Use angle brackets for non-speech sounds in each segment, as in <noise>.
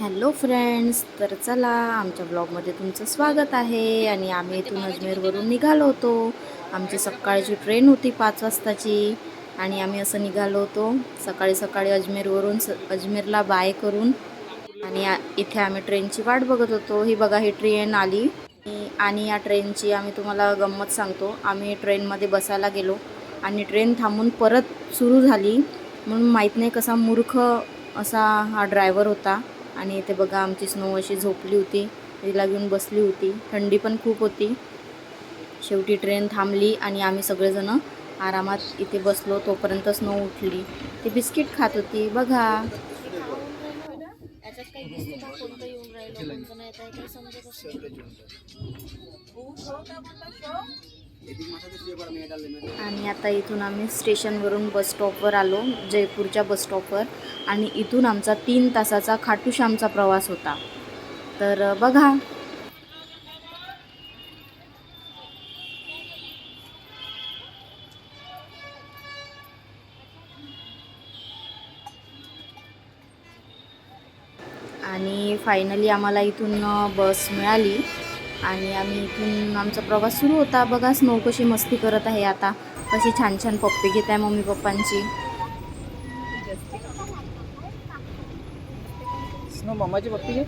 Hello friends तर चला आमच्या ब्लॉगमध्ये तुमचं स्वागत आहे आणि आम्ही इथून अजमेरवरून निघालो होतो. आमची सकाळची ट्रेन होती पाच वाजताची आणि आम्ही असं निघालो होतो. सकाळी सकाळी अजमेरवरून स अजमेरला बाय करून आणि इथे आम्ही ट्रेनची वाट बघत होतो. ही बघा ही ट्रेन आली. आणि- आणि या ट्रेनची आम्ही तुम्हाला गंमत सांगतो. आम्ही ट्रेनमध्ये बसायला गेलो आणि ट्रेन थांबून परत सुरू झाली. म्हणून माहीत नाही कसा मूर्ख असा हा ड्रायव्हर होता. आणि इथे बघा आमची स्नो अशी झोपली होती. तिला घेऊन बसली होती. थंडी पण खूप होती. शेवटी ट्रेन थांबली आणि आम्ही सगळेजण आरामात इथे बसलो. तोपर्यंत स्नो उठली. ती बिस्किट खात होती. बघा. आणि आता इथून आम्ही स्टेशनवरून बस स्टॉपवर आलो जयपूरच्या बस स्टॉपवर. आणि इथून आमचा तीन तासाचा खाटूश्यामचा प्रवास होता. तर बघा. आणि फायनली आम्हाला इथून बस मिळाली. आणि आम्ही इथून आमचा प्रवास सुरू होता. बघा स्नो कशी मस्ती करत आहे आता. कशी छान छान पप्पी घेत आहे मम्मी पप्पांची. स्नो मम्माची पप्पी घे.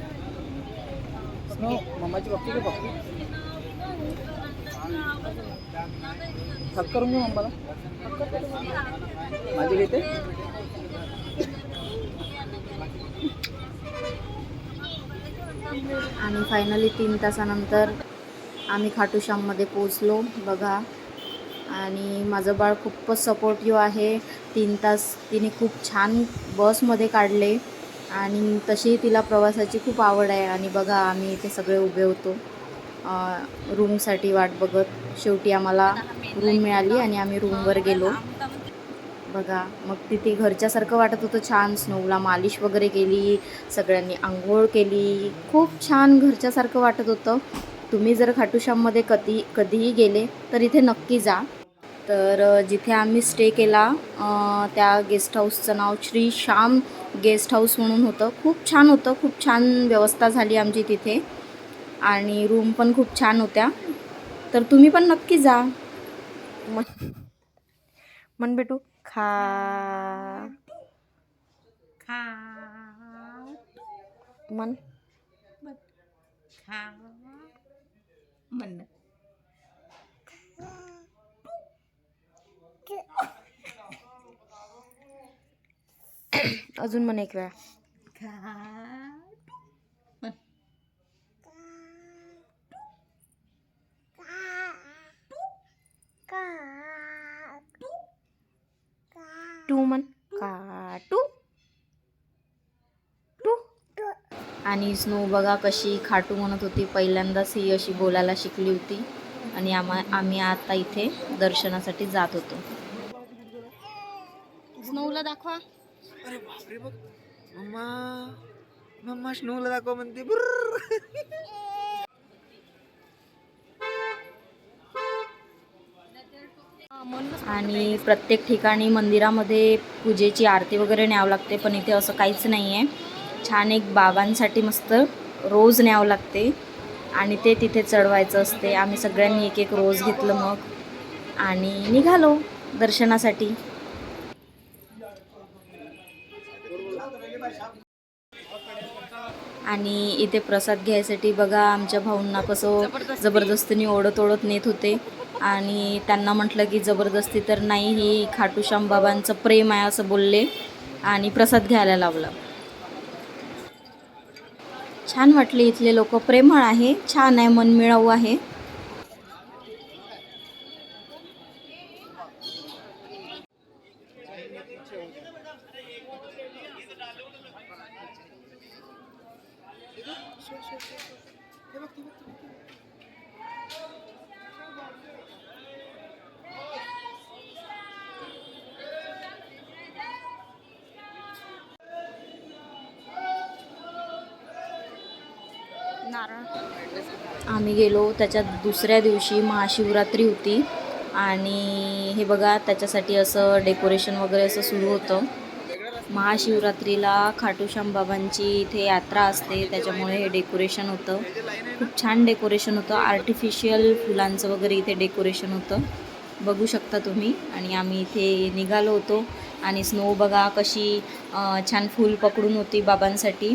स्नो मम्माची पप्पी घे पप्पी. थक करून घे मम्माला. माझी घेते. आणि फायनली तीन तासानंतर आम्ही खाटूश्याममध्ये पोचलो बघा. आणि माझं बाळ खूपच सपोर्टिव्ह आहे. तीन तास तिने खूप छान बसमध्ये काढले. आणि तशी तिला प्रवासाची खूप आवड आहे. आणि बघा आम्ही इथे सगळे उभे होतो. रूमसाठी वाट बघत. शेवटी आम्हाला रूम मिळाली आणि आम्ही रूमवर गेलो. बघा मग तिथे घरच्यासारखं वाटत होतं छान स्नोला मालिश वगैरे केली सगळ्यांनी आंघोळ केली. खूप छान घरच्यासारखं वाटत होतं. तुम्ही जर खाटूश्याममध्ये कधी कधीही गेले तर इथे नक्की जा. तर जिथे आम्ही स्टे केला त्या गेस्ट हाऊसचं नाव श्री श्याम गेस्ट हाऊस म्हणून होतं. खूप छान होतं. खूप छान व्यवस्था झाली आमची तिथे. आणि रूम पण खूप छान होत्या. तर तुम्ही पण नक्की जा. मग मन बेटू खा. खा. मन. खा. म्हण अजून म्हण एक वेळा. खा. टू म्हण काटू टू आणि स्नो बघा कशी खाटू म्हणत होती. पहिल्यांदाच ही अशी बोलायला शिकली होती. आणि आम्हा आम्ही आता इथे दर्शनासाठी जात होतो. स्नोला दाखवा. अरे बापरे बघ. मम्मा मम्मा स्नोला दाखव म्हणते. आणि प्रत्येक ठिकाणी मंदिरामध्ये पूजेची आरती वगैरे न्यावं लागते पण इथे असं काहीच नाही आहे छान एक बाबांसाठी मस्त रोज न्यावं लागते आणि ते तिथे चढवायचं असते. आम्ही सगळ्यांनी एक एक रोज घेतलं मग आणि निघालो दर्शनासाठी. आणि इथे प्रसाद घ्यायसाठी बघा आमच्या भाऊंना कसं जबरदस्तीने ओढत ओढत नेत होते. आणि त्यांना म्हटलं की जबरदस्ती तर नाही हे खाटूश्याम बाबांचं प्रेम आहे असं बोलले आणि प्रसाद घ्यायला लावला. छान वाटले इथले लोक. प्रेमळ आहे छान आहे मनमिळाऊ आहे. आम्ही गेलो त्याच्या दुसऱ्या दिवशी महाशिवरात्री होती. आणि हे बघा त्याच्यासाठी असं डेकोरेशन वगैरे असं सुरू होतं. महाशिवरात्रीला खाटूश्याम बाबांची इथे यात्रा असते. त्याच्यामुळे हे डेकोरेशन होतं. खूप छान डेकोरेशन होतं. आर्टिफिशियल फुलांचं वगैरे इथे डेकोरेशन होतं. बघू शकता तुम्ही. आणि आम्ही इथे निघालो होतो. आणि स्नो बघा कशी छान फूल पकडून होती बाबांसाठी.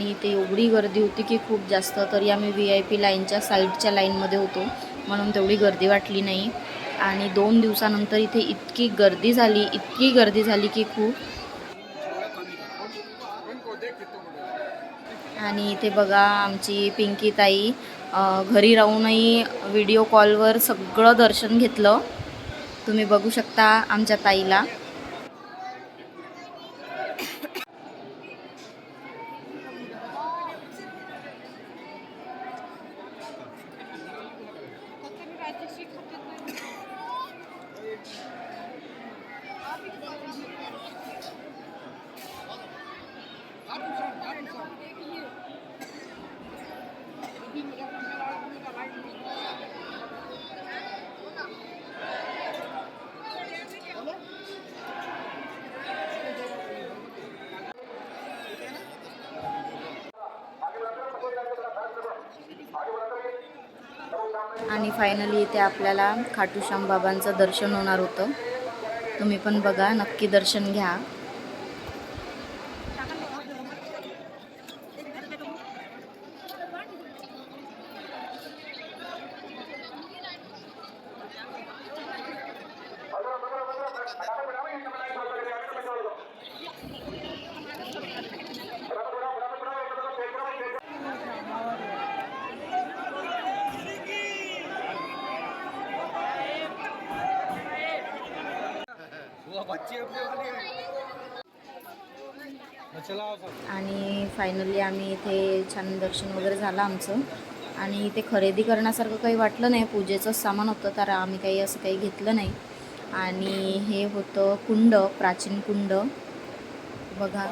इथे एवढी गर्दी होती की खूप जास्त. तरी आम्ही व्ही आय पी लाईनच्या साईडच्या लाईनमध्ये होतो. म्हणून तेवढी गर्दी वाटली नाही. आणि दोन दिवसानंतर इथे इतकी गर्दी झाली इतकी गर्दी झाली की खूप. आणि इथे बघा आमची पिंकी ताई घरी राहूनही व्हिडिओ कॉलवर सगळं दर्शन घेतलं. तुम्ही बघू शकता आमच्या ताईला. आणि फायनली इथे आपल्याला खाटूश्याम बाबांचं दर्शन होणार होतं. तुम्ही पण बघा नक्की दर्शन घ्या. आणि फायनली आम्ही इथे छान दर्शन वगैरे झालं आमचं. आणि इथे खरेदी करण्यासारखं काही वाटलं नाही पूजेचं सामान होतं तर आम्ही काही असं काही घेतलं नाही. आणि हे होतं कुंड प्राचीन कुंड. बघा.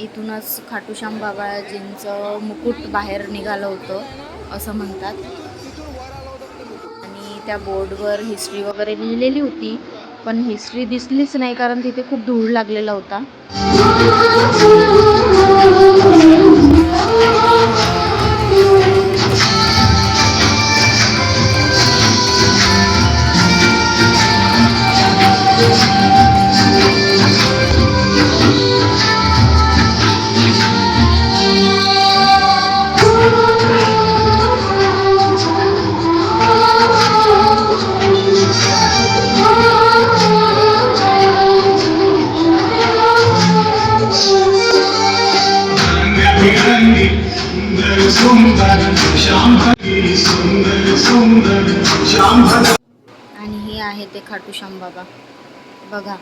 इथूनच खाटूश्याम बाबाजींचं मुकुट बाहेर निघालं होतं असं म्हणतात. आणि त्या बोर्डवर हिस्ट्री वगैरे लिहिलेली होती पण हिस्ट्री दिसलीच नाही कारण तिथे खूप धूळ लागलेला होता. आहे ते खाटूश्याम बाबा. बघा.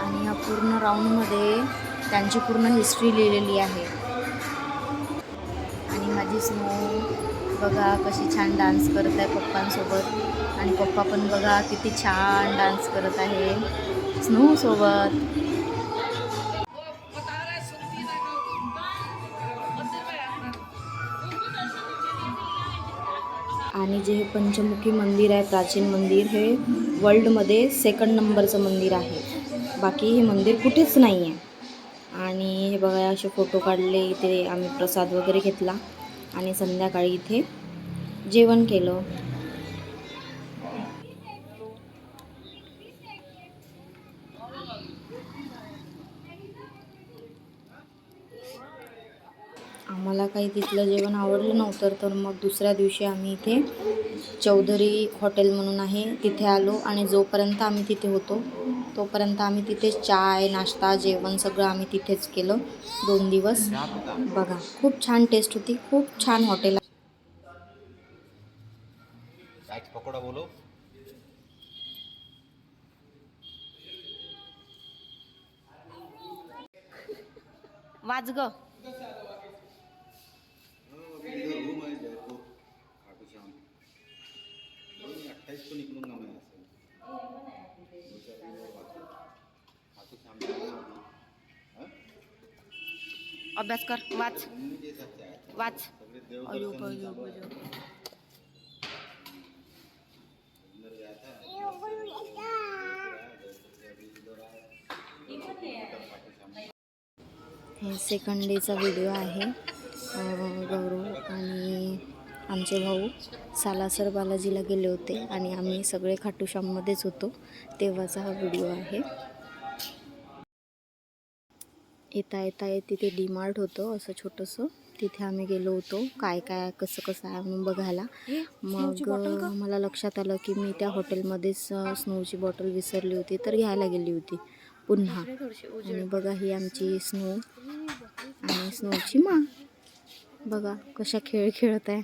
आणि या पूर्ण राऊंडमध्ये त्यांची पूर्ण हिस्ट्री लिहिलेली आहे. आणि माझी स्नो बघा कशी छान डान्स करत आहे पप्पांसोबत. आणि पप्पा पण बघा किती छान डान्स करत आहे. स्नो आणि जे हे पंचमुखी मंदिर आहे प्राचीन मंदिर हे वर्ल्डमध्ये सेकंड नंबरचं मंदिर आहे. बाकी हे मंदिर कुठेच नाही आहे आणि हे बघा असे फोटो काढले इथे आम्ही प्रसाद वगैरे घेतला आणि संध्याकाळी इथे जेवण केलं. आम्हाला काही तिथलं जेवण आवडलं नव्हतं तर मग दुसऱ्या दिवशी आम्ही इथे चौधरी हॉटेल म्हणून आहे तिथे आलो आणि जोपर्यंत आम्ही तिथे होतो तोपर्यंत आम्ही तिथे चाय नाश्ता जेवण सगळं आम्ही तिथेच केलं दोन दिवस. बघा खूप छान टेस्ट होती खूप छान हॉटेल पकोडा बोलो. वाच ग अट्ठाईस को निकलूंगा मैं अभ्यास कर वाच. वाच. अयो, बयो बयो हे सेकंड डेचा व्हिडिओ आहे. गौरव. आमचे भाऊ सालासर बालाजीला गेले होते आणि आम्ही सगळे खाटूश्याममध्येच होतो. तेव्हाचा हा व्हिडिओ आहे. येता येता ये तिथे डीमार्ट होतं असं छोटंसं. तिथे आम्ही गेलो होतो. काय काय कसं कसं आहे म्हणून बघायला. मग मला लक्षात आलं की मी त्या हॉटेलमध्येच स्नोची बॉटल विसरली होती तर घ्यायला गेली होती. पुन्हा. आणि बघा ही आमची स्नो. आणि स्नोची मा. बघा कशा खेळ खेळत आहे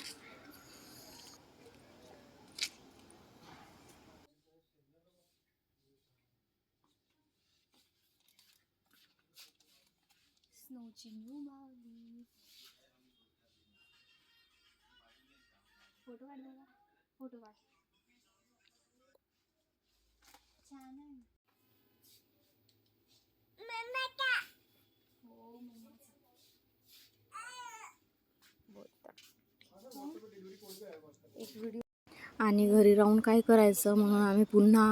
स्नोची न्यू माऊली फोटो काढ बघा फोटो काढ. छान आहे. हो एक व्हिडिओ आणि घरी राहून काय करायचं म्हणून आम्ही पुन्हा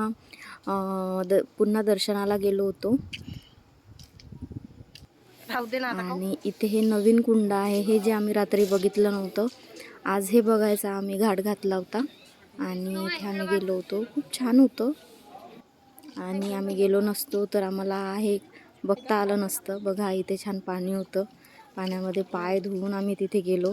अं, द पुन्हा दर्शनाला गेलो होतो. राहू दे ना आणि इथे हे नवीन कुंड आहे हे जे आम्ही रात्री बघितलं नव्हतं आज हे बघायचं आम्ही घाट घातला होता. आणि इथे आम्ही गेलो होतो. खूप छान होतं. आणि आम्ही गेलो नसतो तर आम्हाला हे बघता आलं नसतं. बघा इथे छान पाणी होतं. पाण्यामध्ये पाय धुवून आम्ही तिथे गेलो.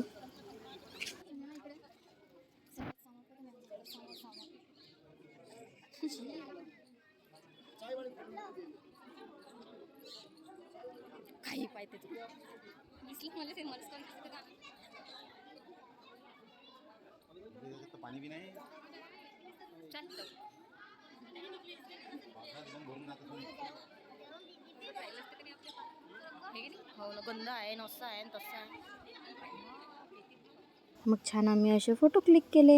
काही पाहिजे पाणी बी नाही. पावसाळ्यात एकदम भरून जातं तुम्ही. हो ना गंध आहे नसं आहे तसं आहे. मग छान आम्ही असे फोटो क्लिक केले.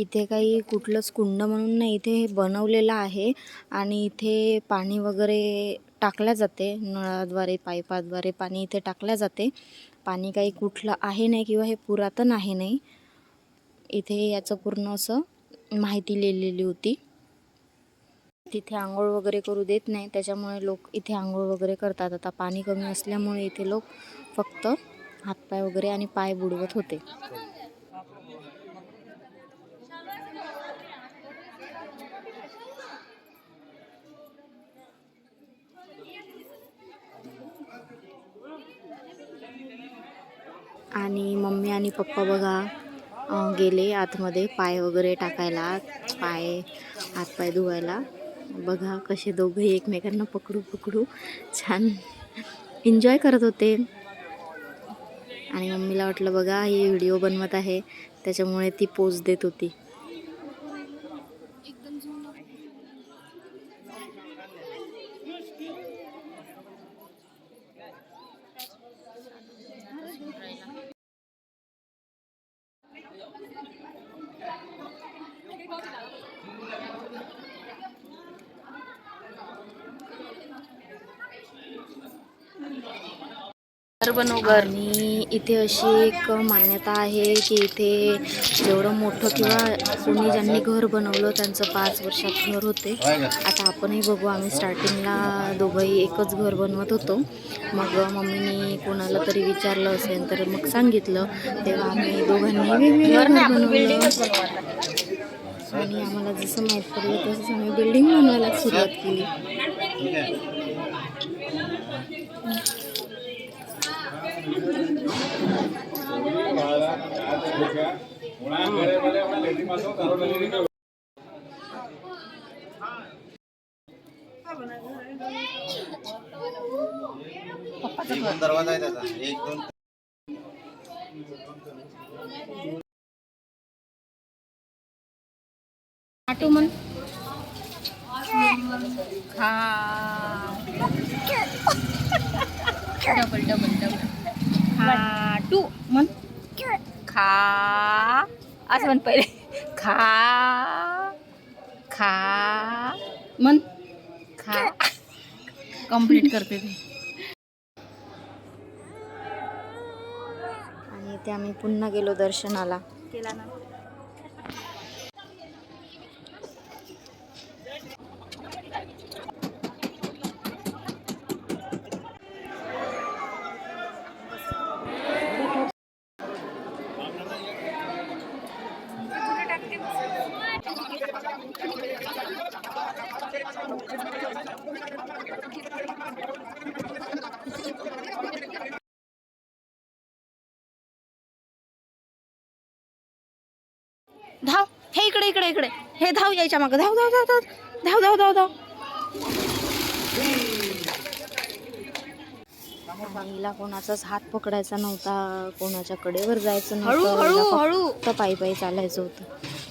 इथे काही कुठलंच कुंड म्हणून नाही इथे हे बनवलेलं आहे आणि इथे पाणी वगैरे टाकल्या जाते नळाद्वारे पाईपाद्वारे पाणी इथे टाकल्या जाते. पाणी काही कुठलं आहे नाही किंवा हे पुरातन आहे नाही. इथे याचं पूर्ण असं माहिती लिहिलेली होती. तिथे आंघोळ वगैरे करू देत नाही त्याच्यामुळे लोक इथे आंघोळ वगैरे करतात. आता पाणी कमी असल्यामुळे इथे लोक फक्त हातपाय वगैरे आणि पाय बुडवत होते. आणि मम्मी आणि पप्पा बघा गेले आतमध्ये पाय वगैरे टाकायला पाय हातपाय धुवायला. बघा कसे दोघे एकमेकांना पकडू पकडू छान एन्जॉय करत होते. आणि मम्मीला वाटलं बघा ही व्हिडिओ बनवत आहे. त्याच्यामुळे ती पोज देत होती घर बनव आणि इथे अशी एक मान्यता आहे की इथे जेवढं मोठं किंवा कोणी ज्यांनी घर बनवलं त्यांचं पाच वर्षात घर होते. आता आपणही बघू आम्ही स्टार्टिंगला दोघंही एकच घर बनवत होतो. मग मम्मीने कोणाला तरी विचारलं असेल तर मग सांगितलं. तेव्हा आम्ही दोघांनी वेगवेगळं घर बनवलं. आणि आम्हाला जसं माहीत पडलं तसंच आम्ही बिल्डिंग बनवायला सुरुवात केली. दरवाजा आहे त्याचा. एक दोन आटो म्हण. खा डबल डबल डबल खा टू खा. असं म्हण पहिले. खा. खा. म्हण. खा. कंप्लीट करते ते. आणि ते आम्ही पुन्हा गेलो दर्शनाला. केला ना. त्याच्या मागं. धाव धाव धाव धाव. धाव धाव धाव बाईला कोणाचाच हात पकडायचा नव्हता. कोणाच्या कडेवर जायचं नव्हतं. पायी पायी चालायचं होतं.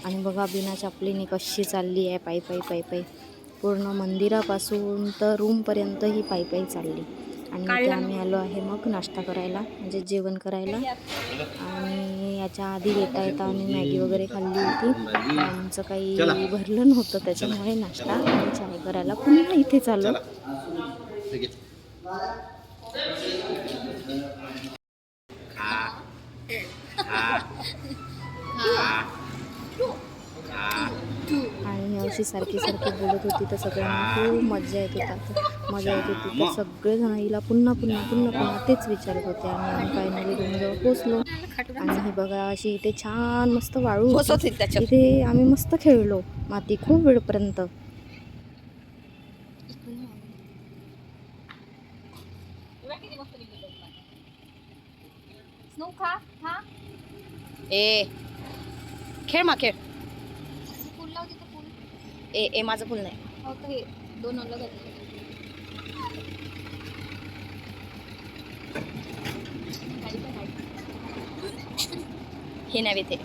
आणि बघा बिना चापलीने कशी चालली आहे. पायी पायी पायी पायी. पूर्ण मंदिरापासून तर रूमपर्यंत ही पायी पायी चालली. आणि इथे आम्ही आलो आहे मग नाश्ता करायला म्हणजे जेवण करायला. आणि याच्या आधी येता येता आम्ही मॅगी वगैरे खाल्ली होती. आमचं काही भरलं नव्हतं त्याच्यामुळे नाश्ता आणि चाय करायला पुन्हा इथे चालू. ठीक आहे. आणि ही अशी सारखी सारखी बोलत होती तर सगळ्यांना खूप मजा येत होता. मजा येत होती. तर सगळेजण हिला पुन्हा पुन्हा पुन्हा पुन्हा तेच विचारत होते. आणि आम्ही फायनली रूमजवळ पोचलो आणि ही बघा अशी इथे छान मस्त वाळू. इथे आम्ही मस्त खेळलो. माती खूप वेळपर्यंत. ए खेळ मा खेळ फुल लावते तर फुल ए ए माझं फुल नाही. हो हे दोन अलग. हे नाही ते.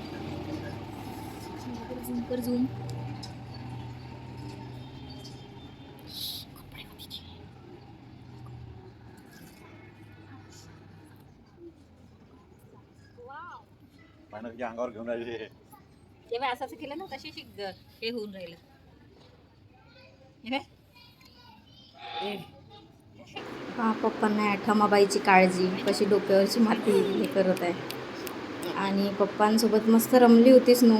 झूम कर झूम अंगावर घेऊन राहिले असं असं केलं ना तशी शिक हे होऊन राहिलं. हे पप्पांना आठमाबाईची काळजी कशी डोक्यावरची माती हे करत आहे. आणि पप्पांसोबत मस्त रमली होतीच नू.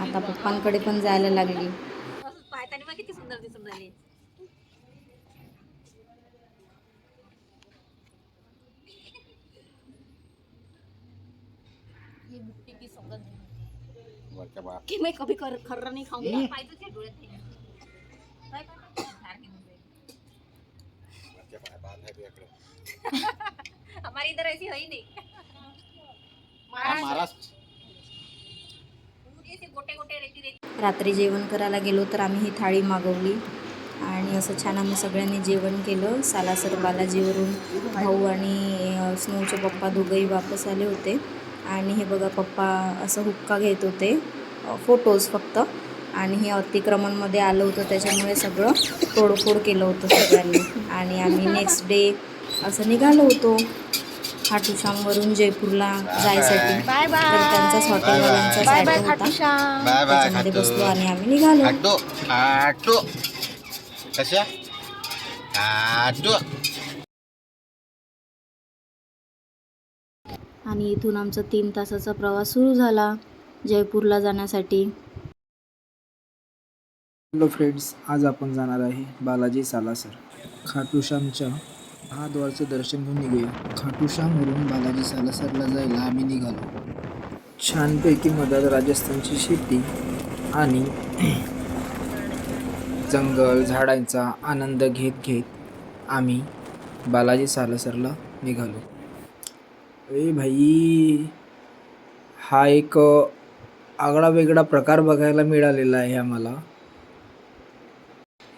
आता पप्पांकडे पण जायला लागली. किती सुंदर दिसून राहिली. ये बुट्टी की सौगंध वरच्या बा कि मैं कभी कर खर्रा नहीं खाऊंगा पाहिजे डोळ्यात नाही. काय करणार? धार घेऊन जाईल. वरच्या पाय बांध आहे तुझ्याकडे हमारे इधर ऐसी है ही नहीं. हा, महाराष्ट्र पूरी ऐसे गोटे गोटे रेती रेती रात्री जेवण करायला गेलो तर आम्ही ही थाळी मागवली. आणि असं छान आम्ही सगळ्यांनी जेवण केलं. सालासर बालाजीवरून भाऊ आणि स्नोचे पप्पा दोघंही वापस आले होते. आणि हे बघा पप्पा असं हुक्का घेत होते. फोटोज फक्त. आणि हे अतिक्रमणमध्ये आलं होतं त्याच्यामुळे सगळं तोडफोड केलं होतं सगळ्यांनी. आणि आम्ही नेक्स्ट डे असं निघालो होतो खाटूश्यामवरून जयपूरला जायसाठी. तर त्यांचाच हॉटेलवाल्यांचा होता. बाय बाय त्याच्यामध्ये बसलो आणि आम्ही निघालो. आणि इथून आमचा तीन तासाचा प्रवास सुरू झाला जयपूरला जाण्यासाठी. हॅलो फ्रेंड्स आज आपण जाणार आहे बालाजी सालासर. खाटूश्यामच्या महाद्वारचं दर्शन घेऊन निघूया. खाटूश्यामवरून बालाजी सालासरला जायला आम्ही निघालो. छानपैकी मधात राजस्थानची शेती आणि <clears throat> जंगल झाडांचा आनंद घेत घेत आम्ही बालाजी सालासरला निघालो. ए भाई हा एक आगळा वेगळा प्रकार बघायला मिळालेला आहे आम्हाला.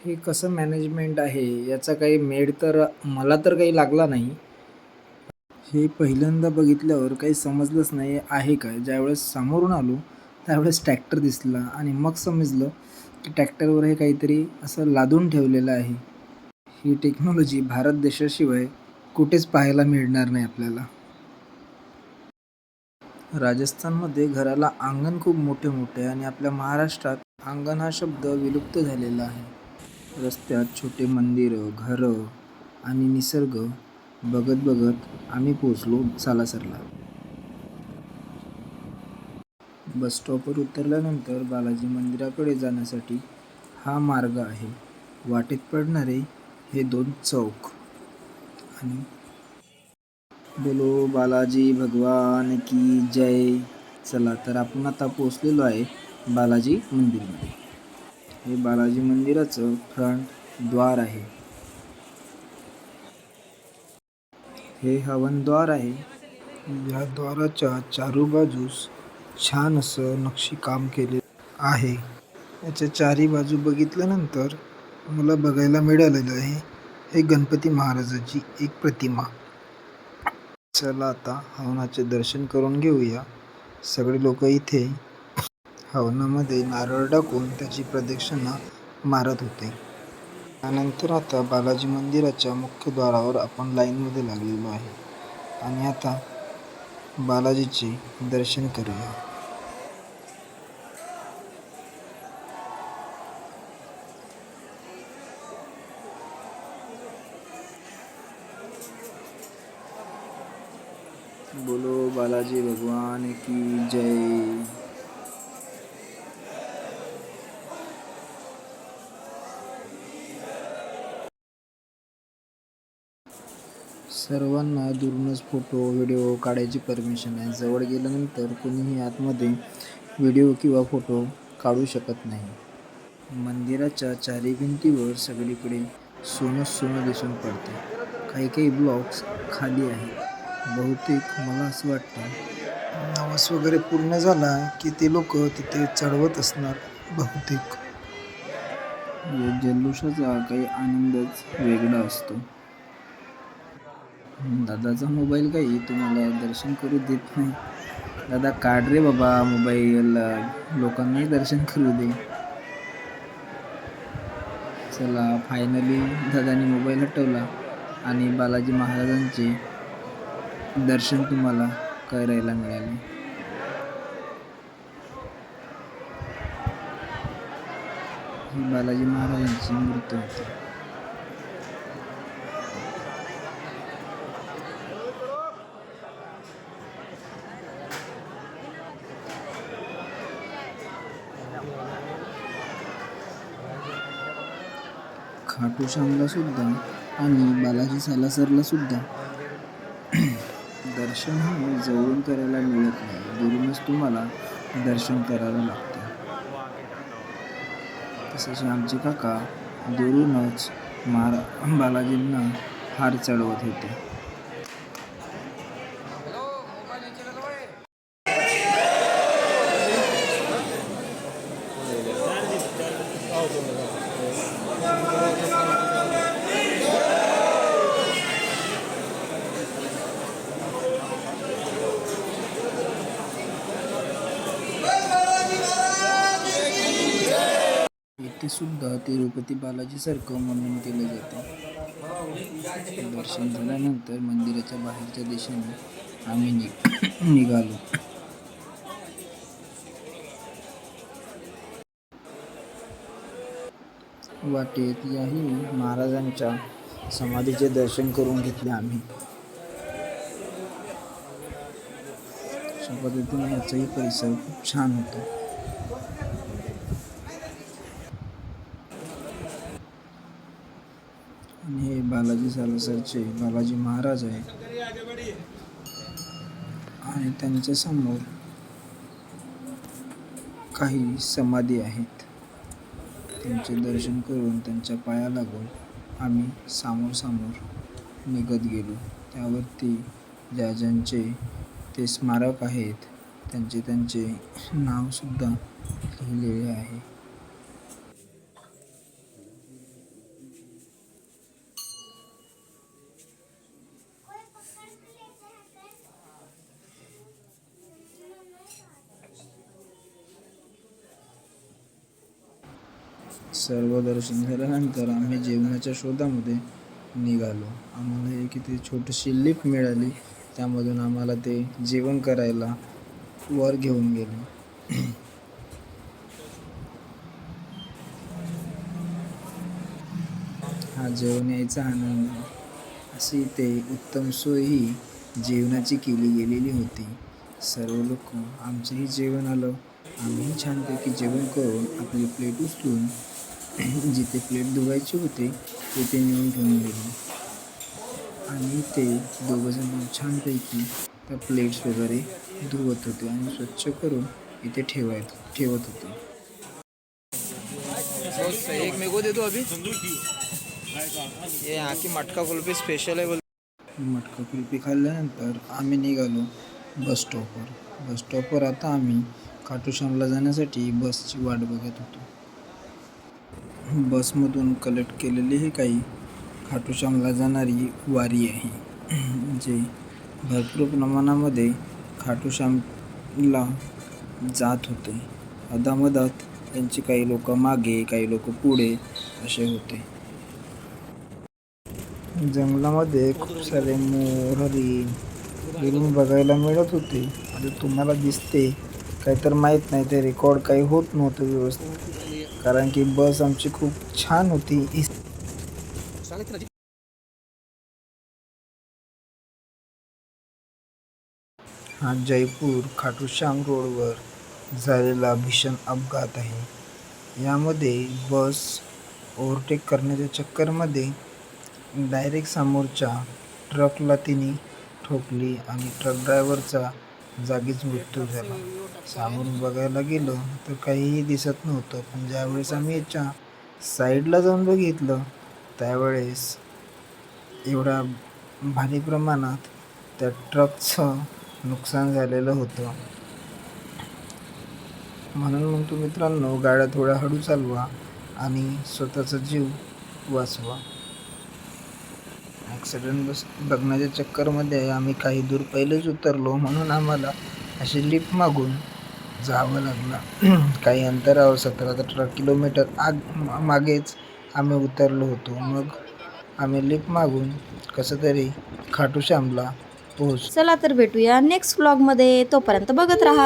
हे कसं मॅनेजमेंट आहे याचा काही मेड तर मला तर काही लागला नाही. हे पहिल्यांदा बघितल्यावर काही समजलंच नाही आहे काय? ज्यावेळेस समोरून आलो त्यावेळेस ट्रॅक्टर दिसला आणि मग समजलं की ट्रॅक्टरवर हे काहीतरी असं लादून ठेवलेलं आहे. ही टेक्नॉलॉजी भारत देशाशिवाय कुठेच पाहायला मिळणार नाही आपल्याला. राजस्थानमध्ये घराला अंगण खूप मोठे मोठे आणि आपल्या महाराष्ट्रात अंगण हा शब्द विलुप्त झालेला आहे. रस्त्यात छोटे मंदिरं घरं आणि निसर्ग बघत बघत आम्ही पोचलो सालासरला. बस स्टॉपवर उतरल्यानंतर बालाजी मंदिराकडे जाण्यासाठी हा मार्ग आहे. वाटेत पडणारे हे दोन चौक. आणि बोलो बालाजी भगवान की जय. चला तर आपण आता पोचलेलो आहे बालाजी मंदिरमध्ये. हे बालाजी मंदिराचं फ्रंट द्वार आहे. हे हवनद्वार आहे. या द्वाराच्या चारू बाजूस छान असं नक्षीकाम केले आहे. याच्या चारी बाजू बघितल्यानंतर मला बघायला मिळालेलं आहे हे गणपती महाराजाची एक प्रतिमा. चला आता हवनाचे दर्शन करून घेऊया. सगळे लोक इथे हवनामध्ये नारळ टाकून त्याची प्रदक्षिणा मारत होते. त्यानंतर आता बालाजी मंदिराच्या मुख्य द्वारावर आपण लाईनमध्ये लागलेलो आहे. आणि आता बालाजीचे दर्शन करूया. बोलो बालाजी भगवान की जय. सर्वांना दुरूनच फोटो व्हिडिओ काढायची परमिशन आहे. जवळ गेल्यानंतर कोणीही आतमध्ये व्हिडिओ किंवा फोटो काढू शकत नाही. मंदिराच्या चारी भिंतीवर सगळीकडे सोनं सोनं दिसून पडते. काही काही ब्लॉक्स खाली आहेत. बहुतेक मला असं वाटतं नवस वगैरे पूर्ण झाला की ते लोक तिथे चढवत असणार बहुतेक. या जल्लोषाचा काही आनंदच वेगळा असतो. दादाचा मोबाईल काही तुम्हाला दर्शन करू देत नाही. दादा काढ रे बाबा मोबाईल लोकांनाही दर्शन करू दे. चला फायनली दादाने मोबाईल हटवला आणि बालाजी महाराजांचे दर्शन तुम्हाला करायला मिळाले. बालाजी महाराजांची मृत्यू होती. खाटू सुद्धा आणि बालाजी सालासरला सुद्धा दर्शन हे जवळून करायला मिळत नाही. दुरूनच तुम्हाला दर्शन करायला लागते. तसेच आमचे काका दुरूनच महारा बालाजींना हार चढवत होते इथे सुद्धा तिरुपती बालाजीसारखं म्हणून केलं जातं. दर्शन झाल्यानंतर मंदिराच्या बाहेरच्या दिशेने आम्ही निघ निघालो. वाटेत याही महाराजांच्या समाधीचे दर्शन करून घेतले आम्ही. पद्धतीने याचाही परिसर खूप छान होता आणि हे बालाजी सालसरचे बालाजी महाराज आहे आणि त्यांच्यासमोर काही समाधी आहेत. त्यांचे दर्शन करून त्यांच्या पाया लागून आम्ही सामोर सामोर निघत गेलो. त्यावरती ज्या ज्यांचे ते स्मारक आहेत त्यांचे त्यांचे नावसुद्धा लिहिलेले आहे. सर्व दर्शन झाल्यानंतर आम्ही जेवणाच्या शोधामध्ये निघालो. आम्हाला एक इथे छोटीशी लिफ्ट मिळाली. त्यामधून आम्हाला ते जेवण करायला वर घेऊन गेले. हा जेवण यायचा आनंद. अशी ते उत्तम सोय ही जेवणाची केली गेलेली होती. सर्व लोक आमचंही जेवण आलं. आम्हीही छानपैकी जेवण करून आपली प्लेट उचलून जिथे प्लेट धुवायचे होते तिथे नेऊन ठेवून दिली. आणि ते दोघंजण छानपैकी त्या प्लेट्स वगैरे धुवत होते आणि स्वच्छ करून इथे ठेवायत ठेवत होते. एक मेरे को दे दो अभी ये यहाँ की मटका कुल्फी स्पेशल है बोल. मटका कुल्फी खाल्ल्यानंतर आम्ही निघालो बस स्टॉपवर बस स्टॉपवर आता आम्ही खाटूश्यामला जाण्यासाठी बसची वाट बघत होतो. बसमधून कलेक्ट केलेली ही काही खाटूश्यामला जाणारी वारी आहे. जे भरपूर प्रमाणामध्ये खाटूश्यामला जात होते. अदामदात त्यांची काही लोक मागे काही लोक पुढे असे होते. जंगलामध्ये खूप सारे मोर हरिण बघायला मिळत होते. आता तुम्हाला दिसते काही तर माहीत नाही ते रेकॉर्ड काही होत नव्हतं व्यवस्थित. कारण की बस आमची खूप छान होती. हा जयपूर खाटूश्याम रोडवर झालेला भीषण अपघात आहे. यामध्ये बस ओव्हरटेक करण्याच्या चक्करमध्ये डायरेक्ट समोरच्या ट्रकला तिने ठोकली आणि ट्रक ड्रायव्हरचा जागीच मृत्यू झाला. सामोरून बघायला गेलो तर काहीही दिसत नव्हतं. पण ज्यावेळेस आम्ही याच्या साईडला जाऊन बघितलं त्यावेळेस एवढ्या भारी प्रमाणात त्या ट्रकचं नुकसान झालेलं होतं. म्हणून म्हणतो मित्रांनो गाड्या थोड्या हळू चालवा आणि स्वतःचा जीव वाचवा. ॲक्सिडेंट बस बघण्याच्या चक्करमध्ये आम्ही काही दूर पहिलेच उतरलो म्हणून आम्हाला अशी लिफ्ट मागून जावं लागलं. <clears throat> काही अंतरावर सतरा अठरा किलोमीटर आग मागेच आम्ही उतरलो होतो. मग आम्ही लिफ्ट मागून कसं तरी खाटू श्यामला पोहोच चला तर भेटूया नेक्स्ट व्लॉगमध्ये तोपर्यंत बघत राहा.